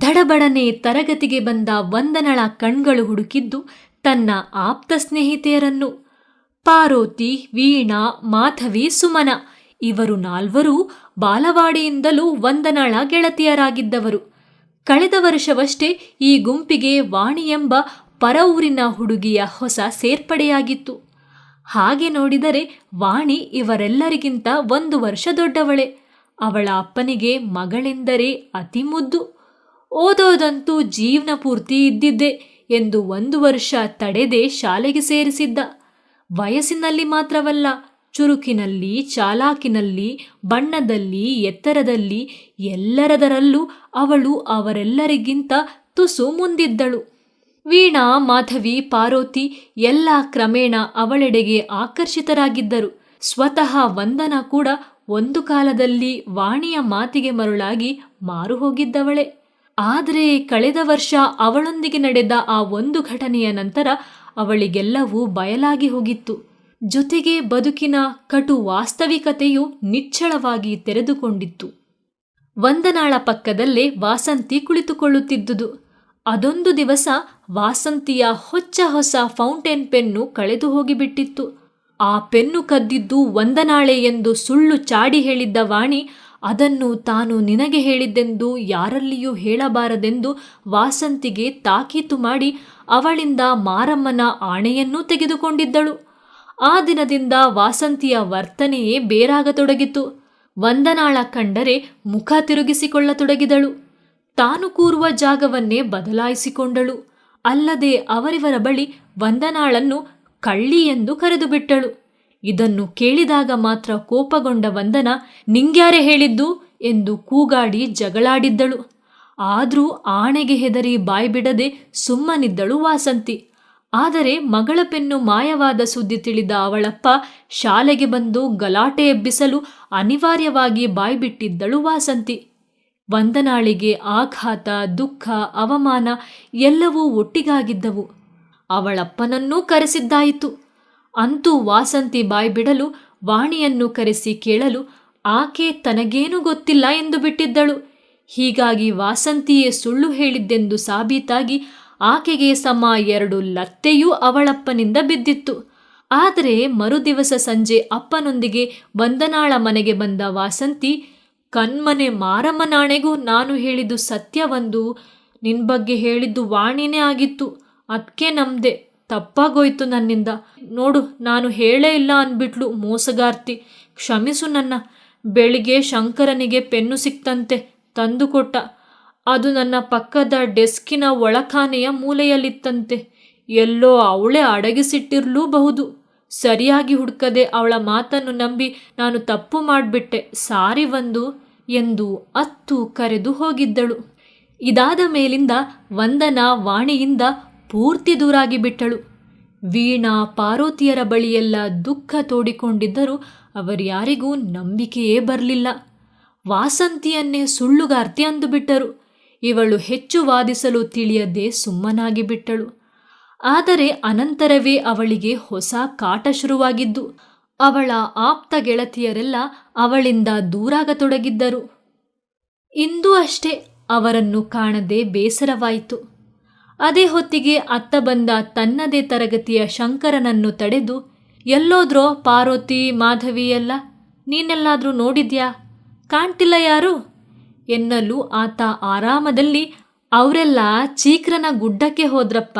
ದಡಬಡನೆ ತರಗತಿಗೆ ಬಂದ ವಂದನಳ ಕಣ್ಗಳು ಹುಡುಕಿದ್ದು ತನ್ನ ಆಪ್ತ ಸ್ನೇಹಿತೆಯರನ್ನು ಪಾರ್ವತಿ, ವೀಣಾ, ಮಾಧವಿ, ಸುಮನ ಇವರು ನಾಲ್ವರೂ ಬಾಲವಾಡಿಯಿಂದಲೂ ವಂದನಳ ಗೆಳತಿಯರಾಗಿದ್ದವರು. ಕಳೆದ ವರ್ಷವಷ್ಟೇ ಈ ಗುಂಪಿಗೆ ವಾಣಿ ಎಂಬ ಪರ ಊರಿನ ಹುಡುಗಿಯ ಹೊಸ ಸೇರ್ಪಡೆಯಾಗಿತ್ತು. ಹಾಗೆ ನೋಡಿದರೆ ವಾಣಿ ಇವರೆಲ್ಲರಿಗಿಂತ ಒಂದು ವರ್ಷ ದೊಡ್ಡವಳೆ. ಅವಳ ಅಪ್ಪನಿಗೆ ಮಗಳೆಂದರೆ ಅತಿ ಮುದ್ದು. ಓದೋದಂತೂ ಜೀವನ ಪೂರ್ತಿ ಇದ್ದಿದ್ದೆ ಎಂದು ಒಂದು ವರ್ಷ ತಡೆದೆ ಶಾಲೆಗೆ ಸೇರಿಸಿದ್ದ. ವಯಸ್ಸಿನಲ್ಲಿ ಮಾತ್ರವಲ್ಲ, ಚುರುಕಿನಲ್ಲಿ, ಚಾಲಾಕಿನಲ್ಲಿ, ಬಣ್ಣದಲ್ಲಿ, ಎತ್ತರದಲ್ಲಿ ಎಲ್ಲರದರಲ್ಲೂ ಅವಳು ಅವರೆಲ್ಲರಿಗಿಂತ ತುಸು ಮುಂದಿದ್ದಳು. ವೀಣಾ, ಮಾಧವಿ, ಪಾರ್ವತಿ ಎಲ್ಲ ಕ್ರಮೇಣ ಅವಳೆಡೆಗೆ ಆಕರ್ಷಿತರಾಗಿದ್ದರು. ಸ್ವತಃ ವಂದನ ಕೂಡ ಒಂದು ಕಾಲದಲ್ಲಿ ವಾಣಿಯ ಮಾತಿಗೆ ಮರುಳಾಗಿ ಮಾರು ಹೋಗಿದ್ದವಳೆ ಆದರೆ ಕಳೆದ ವರ್ಷ ಅವಳೊಂದಿಗೆ ನಡೆದ ಆ ಒಂದು ಘಟನೆಯ ನಂತರ ಅವಳಿಗೆಲ್ಲವೂ ಬಯಲಾಗಿ ಹೋಗಿತ್ತು. ಜೊತೆಗೆ ಬದುಕಿನ ಕಟು ವಾಸ್ತವಿಕತೆಯು ನಿಚ್ಚಳವಾಗಿ ತೆರೆದುಕೊಂಡಿತ್ತು. ವಂದನಾಳ ಪಕ್ಕದಲ್ಲೇ ವಾಸಂತಿ ಕುಳಿತುಕೊಳ್ಳುತ್ತಿದ್ದುದು. ಅದೊಂದು ದಿವಸ ವಾಸಂತಿಯ ಹೊಚ್ಚ ಹೊಸ ಫೌಂಟೇನ್ ಪೆನ್ನು ಕಳೆದು ಹೋಗಿಬಿಟ್ಟಿತ್ತು. ಆ ಪೆನ್ನು ಕದ್ದಿದ್ದು ವಂದನಾಳೆ ಎಂದು ಸುಳ್ಳು ಚಾಡಿ ಹೇಳಿದ್ದ ವಾಣಿ ಅದನ್ನು ತಾನು ನಿನಗೆ ಹೇಳಿದ್ದೆಂದು ಯಾರಲ್ಲಿಯೂ ಹೇಳಬಾರದೆಂದು ವಾಸಂತಿಗೆ ತಾಕೀತು ಮಾಡಿ ಅವಳಿಂದ ಮಾರಮ್ಮನ ಆಣೆಯನ್ನೂ ತೆಗೆದುಕೊಂಡಿದ್ದಳು. ಆ ದಿನದಿಂದ ವಾಸಂತಿಯ ವರ್ತನೆಯೇ ಬೇರಾಗತೊಡಗಿತು. ವಂದನಾಳ ಕಂಡರೆ ಮುಖ ತಿರುಗಿಸಿಕೊಳ್ಳತೊಡಗಿದಳು. ತಾನು ಕೂರುವ ಜಾಗವನ್ನೇ ಬದಲಾಯಿಸಿಕೊಂಡಳು. ಅಲ್ಲದೆ ಅವರಿವರ ಬಳಿ ವಂದನಾಳನ್ನು ಕಳ್ಳಿ ಎಂದು ಕರೆದು ಬಿಟ್ಟಳು ಇದನ್ನು ಕೇಳಿದಾಗ ಮಾತ್ರ ಕೋಪಗೊಂಡ ವಂದನ, ನಿಂಗ್ಯಾರೆ ಹೇಳಿದ್ದು? ಎಂದು ಕೂಗಾಡಿ ಜಗಳಾಡಿದ್ದಳು. ಆದರೂ ಆಣೆಗೆ ಹೆದರಿ ಬಾಯ್ಬಿಡದೆ ಸುಮ್ಮನಿದ್ದಳು ವಾಸಂತಿ. ಆದರೆ ಮಗಳ ಪೆನ್ನು ಮಾಯವಾದ ಸುದ್ದಿ ತಿಳಿದ ಅವಳಪ್ಪ ಶಾಲೆಗೆ ಬಂದು ಗಲಾಟೆ ಎಬ್ಬಿಸಲು ಅನಿವಾರ್ಯವಾಗಿ ಬಾಯ್ಬಿಟ್ಟಿದ್ದಳು ವಾಸಂತಿ. ವಂದನಾಳಿಗೆ ಆಘಾತ, ದುಃಖ, ಅವಮಾನ ಎಲ್ಲವೂ ಒಟ್ಟಿಗಾಗಿದ್ದವು. ಅವಳಪ್ಪನನ್ನೂ ಕರೆಸಿದ್ದಾಯಿತು. ಅಂತೂ ವಾಸಂತಿ ಬಾಯ್ಬಿಡಲು ವಾಣಿಯನ್ನು ಕರೆಸಿ ಕೇಳಲು ಆಕೆ ತನಗೇನೂ ಗೊತ್ತಿಲ್ಲ ಎಂದು ಬಿಟ್ಟಿದ್ದಳು. ಹೀಗಾಗಿ ವಾಸಂತಿಯೇ ಸುಳ್ಳು ಹೇಳಿದ್ದೆಂದು ಸಾಬೀತಾಗಿ ಆಕೆಗೆ ಸಮ ಎರಡು ಲತ್ತೆಯೂ ಅವಳಪ್ಪನಿಂದ ಬಿದ್ದಿತ್ತು. ಆದರೆ ಮರುದಿವಸ ಸಂಜೆ ಅಪ್ಪನೊಂದಿಗೆ ವಂದನಾಳ ಮನೆಗೆ ಬಂದ ವಾಸಂತಿ, ಕಣ್ಮನೆ ಮಾರಮ್ಮನಾಣೆಗೂ ನಾನು ಹೇಳಿದ್ದು ಸತ್ಯವೊಂದು, ನಿನ್ ಬಗ್ಗೆ ಹೇಳಿದ್ದು ವಾಣಿನೇ ಆಗಿತ್ತು ಅದಕ್ಕೆ ನಮ್ದೆ. ತಪ್ಪಾಗೋಯ್ತು ನನ್ನಿಂದ. ನೋಡು, ನಾನು ಹೇಳೇ ಇಲ್ಲ ಅಂದ್ಬಿಟ್ಲು ಮೋಸಗಾರ್ತಿ. ಕ್ಷಮಿಸು ನನ್ನ. ಬೆಳಿಗ್ಗೆ ಶಂಕರನಿಗೆ ಪೆನ್ನು ಸಿಕ್ತಂತೆ ತಂದುಕೊಟ್ಟ. ಅದು ನನ್ನ ಪಕ್ಕದ ಡೆಸ್ಕಿನ ಒಳಖಾನೆಯ ಮೂಲೆಯಲ್ಲಿತ್ತಂತೆ. ಎಲ್ಲೋ ಅವಳೇ ಅಡಗಿಸಿಟ್ಟಿರಲೂಬಹುದು. ಸರಿಯಾಗಿ ಹುಡುಕದೆ ಅವಳ ಮಾತನ್ನು ನಂಬಿ ನಾನು ತಪ್ಪು ಮಾಡಿಬಿಟ್ಟೆ. ಸಾರಿ ಬಂದು ಎಂದು ಅತ್ತು ಕರೆದು ಹೋಗಿದ್ದಳು. ಇದಾದ ಮೇಲಿಂದ ವಂದನ ವಾಣಿಯಿಂದ ಪೂರ್ತಿ ದೂರಾಗಿ ಬಿಟ್ಟಳು. ವೀಣಾ ಪಾರ್ವತಿಯರ ಬಳಿಯೆಲ್ಲ ದುಃಖ ತೋಡಿಕೊಂಡಿದ್ದರೂ ಅವರ್ಯಾರಿಗೂ ನಂಬಿಕೆಯೇ ಬರಲಿಲ್ಲ. ವಾಸಂತಿಯನ್ನೇ ಸುಳ್ಳುಗಾರ್ತಿ ಅಂದುಬಿಟ್ಟರು ಇವಳು ಹೆಚ್ಚು ವಾದಿಸಲು ತಿಳಿಯದೆ ಸುಮ್ಮನಾಗಿ ಬಿಟ್ಟಳು. ಆದರೆ ಅನಂತರವೇ ಅವಳಿಗೆ ಹೊಸ ಕಾಟ ಶುರುವಾಗಿದ್ದು, ಅವಳ ಆಪ್ತ ಗೆಳತಿಯರೆಲ್ಲ ಅವಳಿಂದ ದೂರಾಗತೊಡಗಿದ್ದರು. ಇಂದು ಅಷ್ಟೇ ಅವರನ್ನು ಕಾಣದೆ ಬೇಸರವಾಯಿತು. ಅದೇ ಹೊತ್ತಿಗೆ ಅತ್ತ ಬಂದ ತನ್ನದೇ ತರಗತಿಯ ಶಂಕರನನ್ನು ತಡೆದು, ಎಲ್ಲೋದ್ರೋ ಪಾರ್ವತಿ, ಮಾಧವಿ ಎಲ್ಲ, ನೀನೆಲ್ಲಾದರೂ ನೋಡಿದ್ಯಾ? ಕಾಣ್ತಿಲ್ಲ ಯಾರು? ಎನ್ನಲು ಆತ ಆರಾಮದಲ್ಲಿ, ಅವರೆಲ್ಲ ಚೀಕ್ರನ ಗುಡ್ಡಕ್ಕೆ ಹೋದ್ರಪ್ಪ.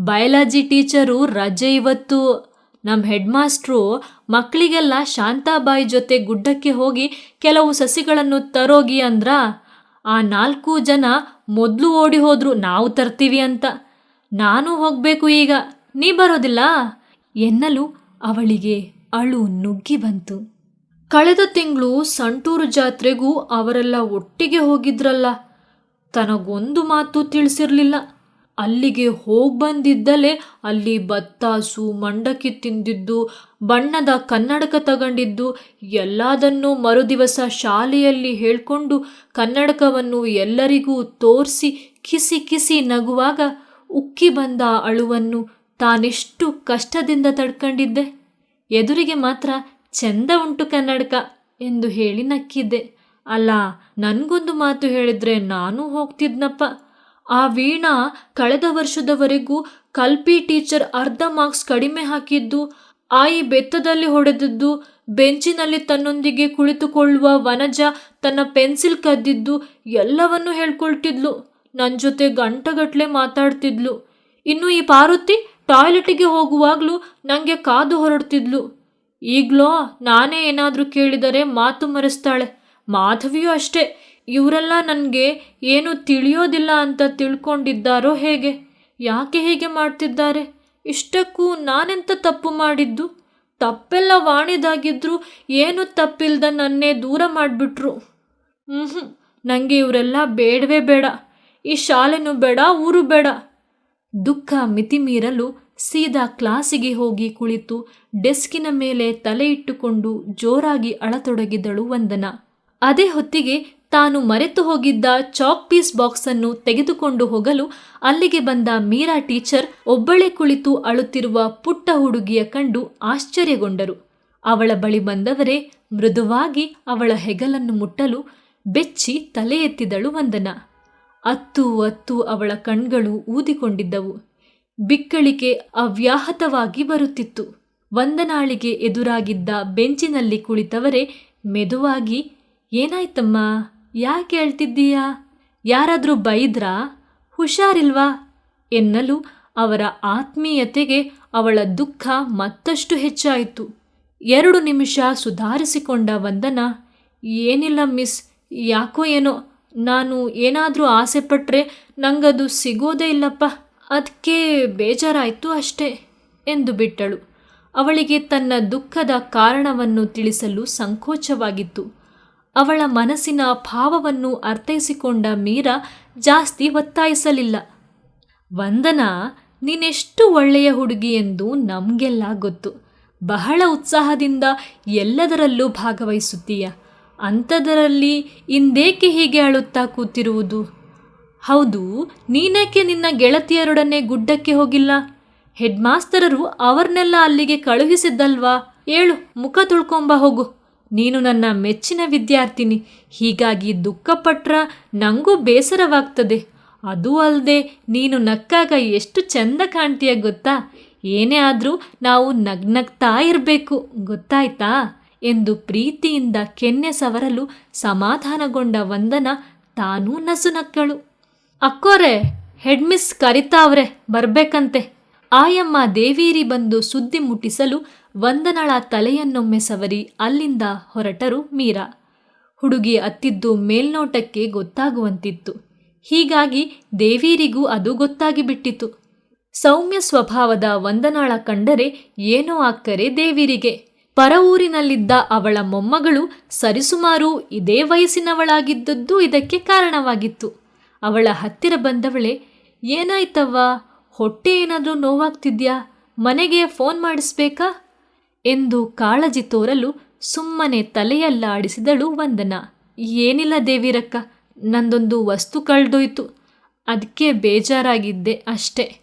ಬಯಾಲಜಿ ಟೀಚರು ರಜೆ ಇವತ್ತು. ನಮ್ಮ ಹೆಡ್ ಮಾಸ್ಟ್ರು ಮಕ್ಕಳಿಗೆಲ್ಲ ಶಾಂತಾಬಾಯಿ ಜೊತೆ ಗುಡ್ಡಕ್ಕೆ ಹೋಗಿ ಕೆಲವು ಸಸಿಗಳನ್ನು ತರೋಗಿ ಅಂದ್ರ? ಆ ನಾಲ್ಕು ಜನ ಮೊದಲು ಓಡಿ ಹೋದ್ರು ನಾವು ತರ್ತೀವಿ ಅಂತ. ನಾನು ಹೋಗಬೇಕು ಈಗ. ನೀ ಬರೋದಿಲ್ಲ? ಎನ್ನಲು ಅವಳಿಗೆ ಅಳು ನುಗ್ಗಿ ಬಂತು. ಕಳೆದ ತಿಂಗಳು ಸಂಟೂರು ಜಾತ್ರೆಗೂ ಅವರೆಲ್ಲ ಒಟ್ಟಿಗೆ ಹೋಗಿದ್ರಲ್ಲ. ತನಗೊಂದು ಮಾತು ತಿಳಿಸಿರ್ಲಿಲ್ಲ. ಅಲ್ಲಿಗೆ ಹೋಗಿ ಬಂದಿದ್ದಲೇ ಅಲ್ಲಿ ಬತ್ತಾಸು ಮಂಡಕ್ಕಿ ತಿಂದಿದ್ದು, ಬಣ್ಣದ ಕನ್ನಡಕ ತಗೊಂಡಿದ್ದು, ಎಲ್ಲದನ್ನೂ ಮರುದಿವಸ ಶಾಲೆಯಲ್ಲಿ ಹೇಳ್ಕೊಂಡು ಕನ್ನಡಕವನ್ನು ಎಲ್ಲರಿಗೂ ತೋರಿಸಿ ಕಿಸಿ ಕಿಸಿ ನಗುವಾಗ ಉಕ್ಕಿ ಬಂದ ಅಳುವನ್ನು ತಾನೆಷ್ಟು ಕಷ್ಟದಿಂದ ತಡ್ಕೊಂಡಿದ್ದೆ. ಎದುರಿಗೆ ಮಾತ್ರ ಚೆಂದ ಉಂಟು ಕನ್ನಡಕ ಎಂದು ಹೇಳಿ ನಕ್ಕಿದ್ದೆ. ಅಲ್ಲ, ನನಗೊಂದು ಮಾತು ಹೇಳಿದ್ರೆ ನಾನು ಹೋಗ್ತಿದ್ನಪ್ಪ. ಆ ವೀಣಾ ಕಳೆದ ವರ್ಷದವರೆಗೂ ಕಲ್ಪಿ ಟೀಚರ್ ಅರ್ಧ ಮಾರ್ಕ್ಸ್ ಕಡಿಮೆ ಹಾಕಿದ್ದು, ಆಯಿ ಬೆತ್ತದಲ್ಲಿ ಹೊಡೆದದ್ದು, ಬೆಂಚಿನಲ್ಲಿ ತನ್ನೊಂದಿಗೆ ಕುಳಿತುಕೊಳ್ಳುವ ವನಜ ತನ್ನ ಪೆನ್ಸಿಲ್ ಕದ್ದಿದ್ದು ಎಲ್ಲವನ್ನೂ ಹೇಳ್ಕೊಳ್ತಿದ್ಲು. ನನ್ನ ಜೊತೆ ಗಂಟಗಟ್ಲೆ ಮಾತಾಡ್ತಿದ್ಲು. ಇನ್ನು ಈ ಪಾರ್ವತಿ ಟಾಯ್ಲೆಟಿಗೆ ಹೋಗುವಾಗಲೂ ನನಗೆ ಕಾದು ಹೊರಡ್ತಿದ್ಲು. ಈಗಲೋ ನಾನೇ ಏನಾದರೂ ಕೇಳಿದರೆ ಮಾತು ಮರೆಸ್ತಾಳೆ. ಮಾಧವಿಯೂ ಅಷ್ಟೇ. ಇವರೆಲ್ಲ ನನಗೆ ಏನು ತಿಳಿಯೋದಿಲ್ಲ ಅಂತ ತಿಳ್ಕೊಂಡಿದ್ದಾರೋ ಹೇಗೆ? ಯಾಕೆ ಹೇಗೆ ಮಾಡ್ತಿದ್ದಾರೆ? ಇಷ್ಟಕ್ಕೂ ನಾನೆಂತ ತಪ್ಪು ಮಾಡಿದ್ದು? ತಪ್ಪೆಲ್ಲ ವಾಣಿದಾಗಿದ್ರು ಏನು ತಪ್ಪಿಲ್ದ ನನ್ನೇ ದೂರ ಮಾಡಿಬಿಟ್ರು. ಹ್ಞೂ ನನಗೆ ಇವರೆಲ್ಲ ಬೇಡವೇ ಬೇಡ. ಈ ಶಾಲೆನೂ ಬೇಡ, ಊರು ಬೇಡ. ದುಃಖ ಮಿತಿಮೀರಲು ಸೀದಾ ಕ್ಲಾಸಿಗೆ ಹೋಗಿ ಕುಳಿತು ಡೆಸ್ಕಿನ ಮೇಲೆ ತಲೆ ಇಟ್ಟುಕೊಂಡು ಜೋರಾಗಿ ಅಳತೊಡಗಿದಳು ವಂದನ. ಅದೇ ಹೊತ್ತಿಗೆ ತಾನು ಮರೆತು ಹೋಗಿದ್ದ ಚಾಕ್ ಪೀಸ್ ಬಾಕ್ಸ್ ಅನ್ನು ತೆಗೆದುಕೊಂಡು ಹೋಗಲು ಅಲ್ಲಿಗೆ ಬಂದ ಮೀರಾ ಟೀಚರ್ ಒಬ್ಬಳೇ ಕುಳಿತು ಅಳುತ್ತಿರುವ ಪುಟ್ಟ ಹುಡುಗಿಯ ಕಂಡು ಆಶ್ಚರ್ಯಗೊಂಡರು. ಅವಳ ಬಳಿ ಬಂದವರೇ ಮೃದುವಾಗಿ ಅವಳ ಹೆಗಲನ್ನು ಮುಟ್ಟಲು ಬೆಚ್ಚಿ ತಲೆ ಎತ್ತಿದಳು ವಂದನ. ಅತ್ತು ಅತ್ತು ಅವಳ ಕಣ್ಗಳು ಊದಿಕೊಂಡಿದ್ದವು. ಬಿಕ್ಕಳಿಕೆ ಅವ್ಯಾಹತವಾಗಿ ಬರುತ್ತಿತ್ತು. ವಂದನಾಳಿಗೆ ಎದುರಾಗಿದ್ದ ಬೆಂಚಿನಲ್ಲಿ ಕುಳಿತವರೇ ಮೆದುವಾಗಿ, ಏನಾಯ್ತಮ್ಮ? ಯಾಕೆ ಹೇಳ್ತಿದ್ದೀಯಾ? ಯಾರಾದರೂ ಬೈದ್ರಾ? ಹುಷಾರಿಲ್ವಾ? ಎನ್ನಲು ಅವರ ಆತ್ಮೀಯತೆಗೆ ಅವಳ ದುಃಖ ಮತ್ತಷ್ಟು ಹೆಚ್ಚಾಯಿತು. ಎರಡು ನಿಮಿಷ ಸುಧಾರಿಸಿಕೊಂಡ ವಂದನ, ಏನಿಲ್ಲ ಮಿಸ್, ಯಾಕೋ ಏನೋ, ನಾನು ಏನಾದರೂ ಆಸೆ ಪಟ್ಟರೆ ನಂಗದು ಸಿಗೋದೇ ಇಲ್ಲಪ್ಪ. ಅದಕ್ಕೆ ಬೇಜಾರಾಯಿತು ಅಷ್ಟೇ, ಎಂದು ಬಿಟ್ಟಳು. ಅವಳಿಗೆ ತನ್ನ ದುಃಖದ ಕಾರಣವನ್ನು ತಿಳಿಸಲು ಸಂಕೋಚವಾಗಿತ್ತು. ಅವಳ ಮನಸ್ಸಿನ ಭಾವವನ್ನು ಅರ್ಥೈಸಿಕೊಂಡ ಮೀರಾ ಜಾಸ್ತಿ ಒತ್ತಾಯಿಸಲಿಲ್ಲ. ವಂದನಾ, ನೀನೆಷ್ಟು ಒಳ್ಳೆಯ ಹುಡುಗಿ ಎಂದು ನಮಗೆಲ್ಲ ಗೊತ್ತು. ಬಹಳ ಉತ್ಸಾಹದಿಂದ ಎಲ್ಲದರಲ್ಲೂ ಭಾಗವಹಿಸುತ್ತೀಯ. ಅಂಥದರಲ್ಲಿ ಇಂದೇಕೆ ಹೀಗೆ ಅಳುತ್ತಾ ಕೂತಿರುವುದು? ಹೌದು ನೀನೇಕೆ ನಿನ್ನ ಗೆಳತಿಯರೊಡನೆ ಗುಡ್ಡಕ್ಕೆ ಹೋಗಿಲ್ಲ. ಹೆಡ್ ಮಾಸ್ತರರು ಅವರನ್ನೆಲ್ಲ ಅಲ್ಲಿಗೆ ಕಳುಹಿಸಿದ್ದಲ್ವಾ? ಏಳು, ಮುಖ ತುಳ್ಕೊಂಬ ಹೋಗು. ನೀನು ನನ್ನ ಮೆಚ್ಚಿನ ವಿದ್ಯಾರ್ಥಿನಿ. ಹೀಗಾಗಿ ದುಃಖಪಟ್ರ ನನಗೂ ಬೇಸರವಾಗ್ತದೆ. ಅದೂ ಅಲ್ಲದೆ ನೀನು ನಕ್ಕಾಗ ಎಷ್ಟು ಚೆಂದ ಕಾಣ್ತೀಯ ಗೊತ್ತಾ? ಏನೇ ಆದರೂ ನಾವು ನಗ್ನಗ್ತಾ ಇರಬೇಕು, ಗೊತ್ತಾಯ್ತಾ? ಎಂದು ಪ್ರೀತಿಯಿಂದ ಕೆನ್ನೆ ಸವರಲು ಸಮಾಧಾನಗೊಂಡ ವಂದನ ತಾನೂ ನಸುನಕ್ಕಳು. ಅಕ್ಕೋರೆ, ಹೆಡ್ ಮಿಸ್ ಕರಿತಾವ್ರೆ ಬರ್ಬೇಕಂತೆ. ಆಯಮ್ಮ ದೇವೀರಿ ಬಂದು ಸುದ್ದಿ ಮುಟ್ಟಿಸಲು ವಂದನಳ ತಲೆಯನ್ನೊಮ್ಮೆ ಸವರಿ ಅಲ್ಲಿಂದ ಹೊರಟರು ಮೀರಾ. ಹುಡುಗಿ ಅತ್ತಿದ್ದು ಮೇಲ್ನೋಟಕ್ಕೆ ಗೊತ್ತಾಗುವಂತಿತ್ತು. ಹೀಗಾಗಿ ದೇವೀರಿಗೂ ಅದು ಗೊತ್ತಾಗಿ ಬಿಟ್ಟಿತು. ಸೌಮ್ಯ ಸ್ವಭಾವದ ವಂದನಾಳ ಕಂಡರೆ ಏನೋ ಆಕ್ಕರೆ ದೇವಿರಿಗೆ. ಪರವೂರಿನಲ್ಲಿದ್ದ ಅವಳ ಮೊಮ್ಮಗಳು ಸರಿಸುಮಾರು ಇದೇ ವಯಸ್ಸಿನವಳಾಗಿದ್ದದ್ದು ಇದಕ್ಕೆ ಕಾರಣವಾಗಿತ್ತು. ಅವಳ ಹತ್ತಿರ ಬಂದವಳೆ, ಏನಾಯ್ತವ್ವ? ಹೊಟ್ಟೆ ಏನಾದರೂ ನೋವಾಗ್ತಿದ್ಯಾ? ಮನೆಗೆ ಫೋನ್ ಮಾಡಿಸ್ಬೇಕಾ? ಎಂದು ಕಾಳಜಿ ತೋರಲು ಸುಮ್ಮನೆ ತಲೆಯಲ್ಲಾಡಿಸಿದಳು ವಂದನ. ಏನಿಲ್ಲ ದೇವಿರಕ್ಕ, ನಂದೊಂದು ವಸ್ತು ಕಳೆದೋಯ್ತು. ಅದಕ್ಕೆ ಬೇಜಾರಾಗಿದ್ದೆ ಅಷ್ಟೆ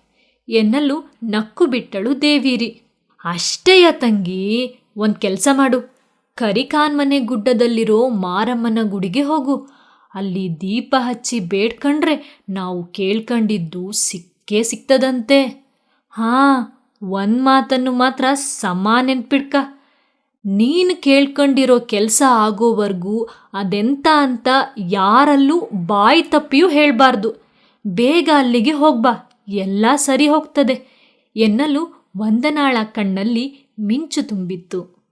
ಎನ್ನಲು ನಕ್ಕು ಬಿಟ್ಟಳು ದೇವಿರಿ. ಅಷ್ಟೇಯ ತಂಗಿ, ಒಂದು ಕೆಲಸ ಮಾಡು. ಕರಿಕಾನ್ ಮನೆ ಗುಡ್ಡದಲ್ಲಿರೋ ಮಾರಮ್ಮನ ಗುಡಿಗೆ ಹೋಗು. ಅಲ್ಲಿ ದೀಪ ಹಚ್ಚಿ ಬೇಡ್ಕಂಡ್ರೆ ನಾವು ಕೇಳ್ಕಂಡಿದ್ದು ಸಿಕ್ಕೇ. ಸಿಕ್ತದಂತೆ. ಹಾಂ, ಒಂದು ಮಾತನ್ನು ಮಾತ್ರ ಸಮ ನೆನ್ಪಿಡ್ಕ. ನೀನು ಕೇಳ್ಕೊಂಡಿರೋ ಕೆಲಸ ಆಗೋವರೆಗೂ ಅದೆಂತ ಅಂತ ಯಾರಲ್ಲೂ ಬಾಯಿ ತಪ್ಪಿಯೂ ಹೇಳಬಾರ್ದು. ಬೇಗ ಅಲ್ಲಿಗೆ ಹೋಗ್ಬಾ ಎಲ್ಲ ಸರಿ ಹೋಗ್ತದೆ. ಎನ್ನಲು ವಂದನಾಳ ಕಣ್ಣಲ್ಲಿ ಮಿಂಚು ತುಂಬಿತ್ತು.